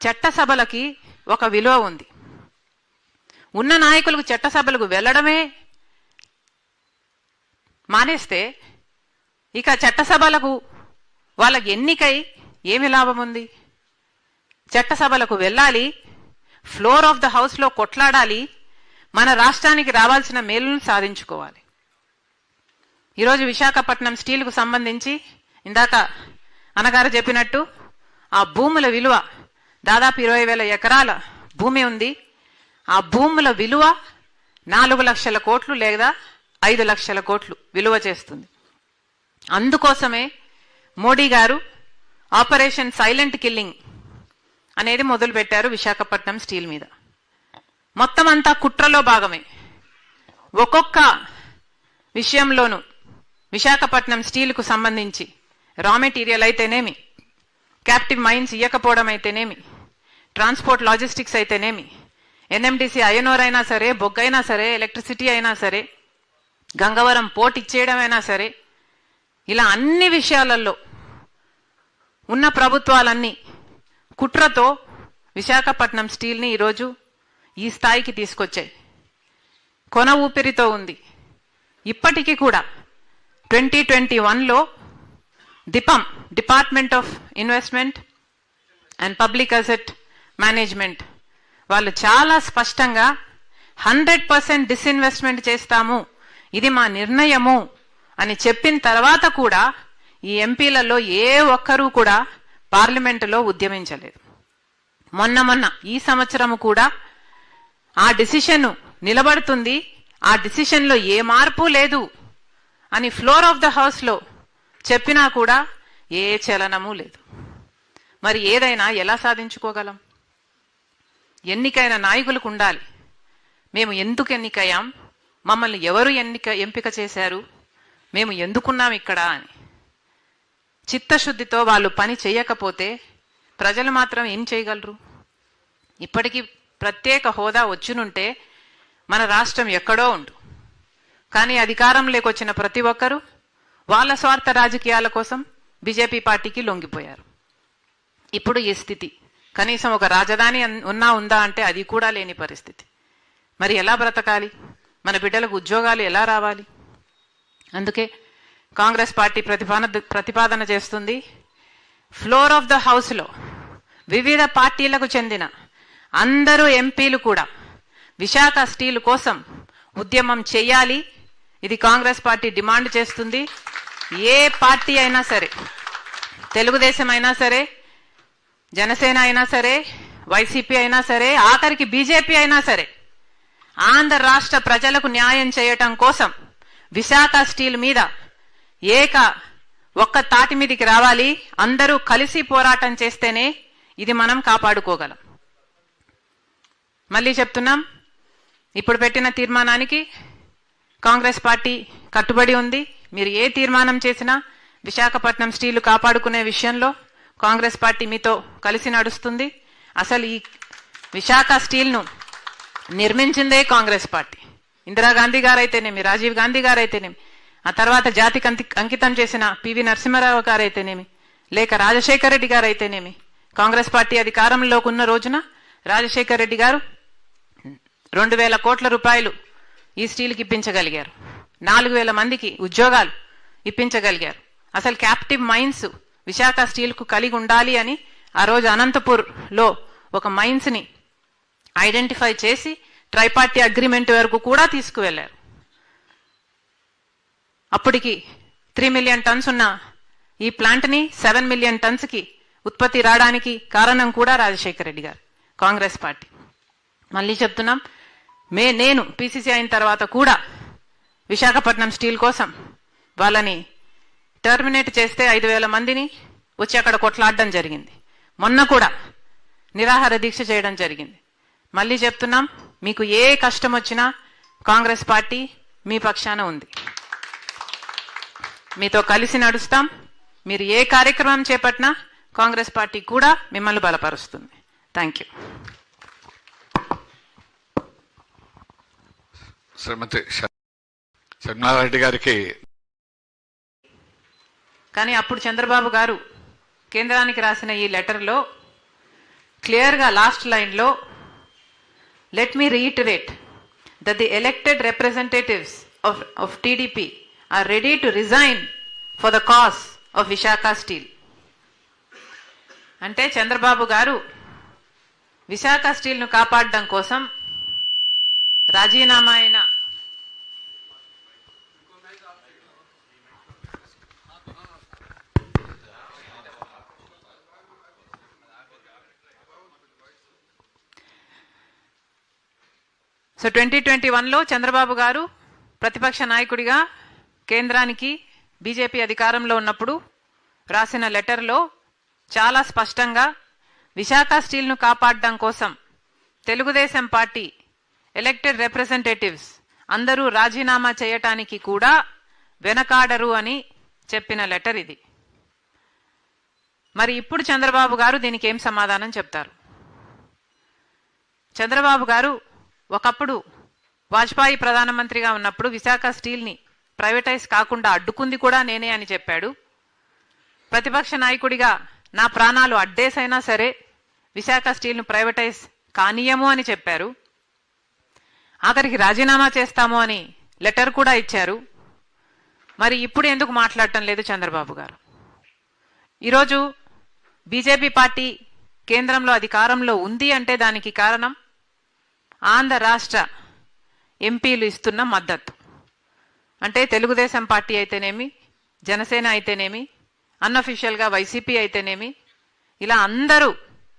చట్టసభలకి ఒక విలువ ఉంది. ఉన్న నాయకులకు చట్టసభలకు వెళ్ళడమే మానేస్తే ఇక చట్టసభలకు వాళ్ళకి ఎన్నికై ఏమి లాభం ఉంది? చట్టసభలకు వెళ్ళాలి ఫ్లోర్ ఆఫ్ ద హౌస్లో కొట్లాడాలి మన రాష్ట్రానికి రావాల్సిన మేలును సాధించుకోవాలి. ఈరోజు విశాఖపట్నం స్టీల్కు సంబంధించి ఇందాక అనగారు చెప్పినట్టు ఆ భూముల విలువ దాదాపు ఇరవై వేల ఎకరాల భూమి ఉంది. ఆ భూముల విలువ నాలుగు లక్షల కోట్లు లేదా ఐదు లక్షల కోట్లు విలువ చేస్తుంది. అందుకోసమే మోడీ గారు ఆపరేషన్ సైలెంట్ కిల్లింగ్ అనేది మొదలుపెట్టారు విశాఖపట్నం స్టీల్ మీద. మొత్తం అంతా కుట్రలో భాగమే. ఒక్కొక్క విషయంలోనూ విశాఖపట్నం స్టీల్కు సంబంధించి రా మెటీరియల్ అయితేనేమి క్యాప్టివ్ మైన్స్ ఇయ్యకపోవడం అయితేనేమి ట్రాన్స్పోర్ట్ లాజిస్టిక్స్ అయితేనేమి? ఎన్ఎండిసి అయనోర్ అయినా సరే బొగ్గైనా సరే ఎలక్ట్రిసిటీ అయినా సరే గంగవరం పోర్ట్ ఇచ్చేయడమైనా సరే ఇలా అన్ని విషయాలలో ఉన్న ప్రభుత్వాలన్నీ కుట్రతో విశాఖపట్నం స్టీల్ని ఈరోజు ఈ స్థాయికి తీసుకొచ్చాయి. కొన ఊపిరితో ఉంది. ఇప్పటికీ కూడా ట్వంటీ ట్వంటీ వన్లో DIPAM department of investment and public asset management. వాళ్ళు చాలా స్పష్టంగా హండ్రెడ్ పర్సెంట్ డిస్ఇన్వెస్ట్మెంట్ చేస్తాము. ఇది మా నిర్ణయము అని చెప్పిన తర్వాత కూడా ఈ ఎంపీలలో ఏ ఒక్కరూ కూడా పార్లమెంటులో ఉద్యమించలేదు. మొన్న మొన్న ఈ సంవత్సరము కూడా ఆ డిసిషన్ నిలబడుతుంది. ఆ డిసిషన్లో ఏ మార్పు లేదు అని ఫ్లోర్ ఆఫ్ ద హౌస్లో చెప్పినా కూడా ఏ చలనము లేదు. మరి ఏదైనా ఎలా సాధించుకోగలం? ఎన్నికైన నాయకులకు ఉండాలి. మేము ఎందుకు ఎన్నికయ్యాం? మమ్మల్ని ఎవరు ఎన్నిక ఎంపిక చేశారు? మేము ఎందుకున్నాం ఇక్కడ అని. చిత్తశుద్ధితో వాళ్ళు పని చేయకపోతే ప్రజలు మాత్రం ఏం చేయగలరు? ఇప్పటికీ ప్రత్యేక హోదా వచ్చినుంటే మన రాష్ట్రం ఎక్కడో ఉండు. కానీ అధికారం లేకొచ్చిన ప్రతి ఒక్కరూ వాళ్ళ స్వార్థ రాజకీయాల కోసం బీజేపీ పార్టీకి లొంగిపోయారు. ఇప్పుడు ఈ స్థితి. కనీసం ఒక రాజధాని ఉన్నా ఉందా అంటే అది కూడా లేని పరిస్థితి. మరి ఎలా బ్రతకాలి? మన బిడ్డలకు ఉద్యోగాలు ఎలా రావాలి? అందుకే కాంగ్రెస్ పార్టీ ప్రతిపాదన ప్రతిపాదన చేస్తుంది ఫ్లోర్ ఆఫ్ ద హౌస్లో వివిధ పార్టీలకు చెందిన అందరూ ఎంపీలు కూడా విశాఖ స్టీల్ కోసం ఉద్యమం చేయాలి. ఇది కాంగ్రెస్ పార్టీ డిమాండ్ చేస్తుంది. ఏ పార్టీ అయినా సరే తెలుగుదేశం అయినా సరే జనసేన అయినా సరే వైసీపీ అయినా సరే ఆఖరికి బీజేపీ అయినా సరే ఆంధ్ర రాష్ట్ర ప్రజలకు న్యాయం చేయటం కోసం విశాఖ స్టీల్ మీద ఏక ఒక్క తాటి మీదికి రావాలి అందరూ కలిసి పోరాటం చేస్తేనే ఇది మనం కాపాడుకోగలం. మళ్ళీ చెప్తున్నాం ఇప్పుడు పెట్టిన తీర్మానానికి కాంగ్రెస్ పార్టీ కట్టుబడి ఉంది. మీరు ఏ తీర్మానం చేసినా విశాఖపట్నం స్టీలు కాపాడుకునే విషయంలో కాంగ్రెస్ పార్టీ మీతో కలిసి నడుస్తుంది. అసలు ఈ విశాఖ స్టీల్ను నిర్మించిందే కాంగ్రెస్ పార్టీ. ఇందిరాగాంధీ గారైతేనేమి రాజీవ్ గాంధీ గారైతేనేమి ఆ తర్వాత జాతికి అంకితం చేసిన పివి నరసింహారావు గారైతేనేమి లేక రాజశేఖర రెడ్డి గారైతేనేమి కాంగ్రెస్ పార్టీ అధికారంలోకి ఉన్న రోజున రాజశేఖర రెడ్డి గారు రెండు వేల కోట్ల రూపాయలు ఈ స్టీల్కి ఇప్పించగలిగారు. నాలుగు వేల మందికి ఉద్యోగాలు ఇప్పించగలిగారు. అసలు క్యాప్టివ్ మైన్స్ విశాఖ స్టీల్కు కలిగి ఉండాలి అని ఆ రోజు అనంతపూర్లో ఒక మైన్స్ని ఐడెంటిఫై చేసి ట్రైపార్టీ అగ్రిమెంట్ వరకు కూడా తీసుకువెళ్ళారు. అప్పటికి త్రీ మిలియన్ టన్స్ ఉన్న ఈ ప్లాంట్ని సెవెన్ మిలియన్ టన్స్కి ఉత్పత్తి రావడానికి కారణం కూడా రాజశేఖర రెడ్డి గారు కాంగ్రెస్ పార్టీ. మళ్ళీ చెప్తున్నాం మే నేను పీసీసీ అయిన తర్వాత కూడా విశాఖపట్నం స్టీల్ కోసం వాళ్ళని టర్మినేట్ చేస్తే ఐదు వేల మందిని వచ్చి అక్కడ కొట్లాడడం జరిగింది. మొన్న కూడా నిరాహార దీక్ష చేయడం జరిగింది. మళ్ళీ చెప్తున్నాం మీకు ఏ కష్టం వచ్చినా కాంగ్రెస్ పార్టీ మీ పక్షాన ఉంది. మీతో కలిసి నడుస్తాం. మీరు ఏ కార్యక్రమం చేపట్టినా కాంగ్రెస్ పార్టీ కూడా మిమ్మల్ని బలపరుస్తుంది. థ్యాంక్ యూ శ్రీమతి గారికి కానీ అప్పుడు చంద్రబాబు గారు కేంద్రానికి రాసిన ఈ లెటర్లో క్లియర్గా లాస్ట్ లైన్లో let me reiterate that the elected representatives of of TDP are ready to resign for the cause of Visakha steel అంటే చంద్రబాబు గారు విశాఖ స్టీల్ను కాపాడడం కోసం రాజీనామా అయినా సో ట్వంటీ ట్వంటీ వన్లో చంద్రబాబు గారు ప్రతిపక్ష నాయకుడిగా కేంద్రానికి బీజేపీ అధికారంలో ఉన్నప్పుడు రాసిన లెటర్లో చాలా స్పష్టంగా విశాఖ స్టీల్ను కాపాడడం కోసం తెలుగుదేశం పార్టీ ఎలక్టెడ్ రిప్రజెంటేటివ్స్ అందరూ రాజీనామా చేయటానికి కూడా వెనకాడరు అని చెప్పిన లెటర్ ఇది. మరి ఇప్పుడు చంద్రబాబు గారు దీనికి ఏం సమాధానం చెప్తారు? చంద్రబాబు గారు ఒకప్పుడు వాజ్పేయి ప్రధానమంత్రిగా ఉన్నప్పుడు విశాఖ స్టీల్ని ప్రైవేటైజ్ కాకుండా అడ్డుకుంది కూడా నేనే అని చెప్పాడు. ప్రతిపక్ష నాయకుడిగా నా ప్రాణాలు అడ్డేసైనా సరే విశాఖ స్టీల్ను ప్రైవేటైజ్ కానీయము అని చెప్పారు. ఆఖరికి రాజీనామా చేస్తాము అని లెటర్ కూడా ఇచ్చారు. మరి ఇప్పుడు ఎందుకు మాట్లాడటం లేదు చంద్రబాబు గారు? ఈరోజు బీజేపీ పార్టీ కేంద్రంలో అధికారంలో ఉంది అంటే దానికి కారణం ఆంధ్ర రాష్ట్ర ఎంపీలు ఇస్తున్న మద్దతు. అంటే తెలుగుదేశం పార్టీ అయితేనేమి జనసేన అయితేనేమి అన్అఫీషియల్గా వైసీపీ అయితేనేమి ఇలా అందరూ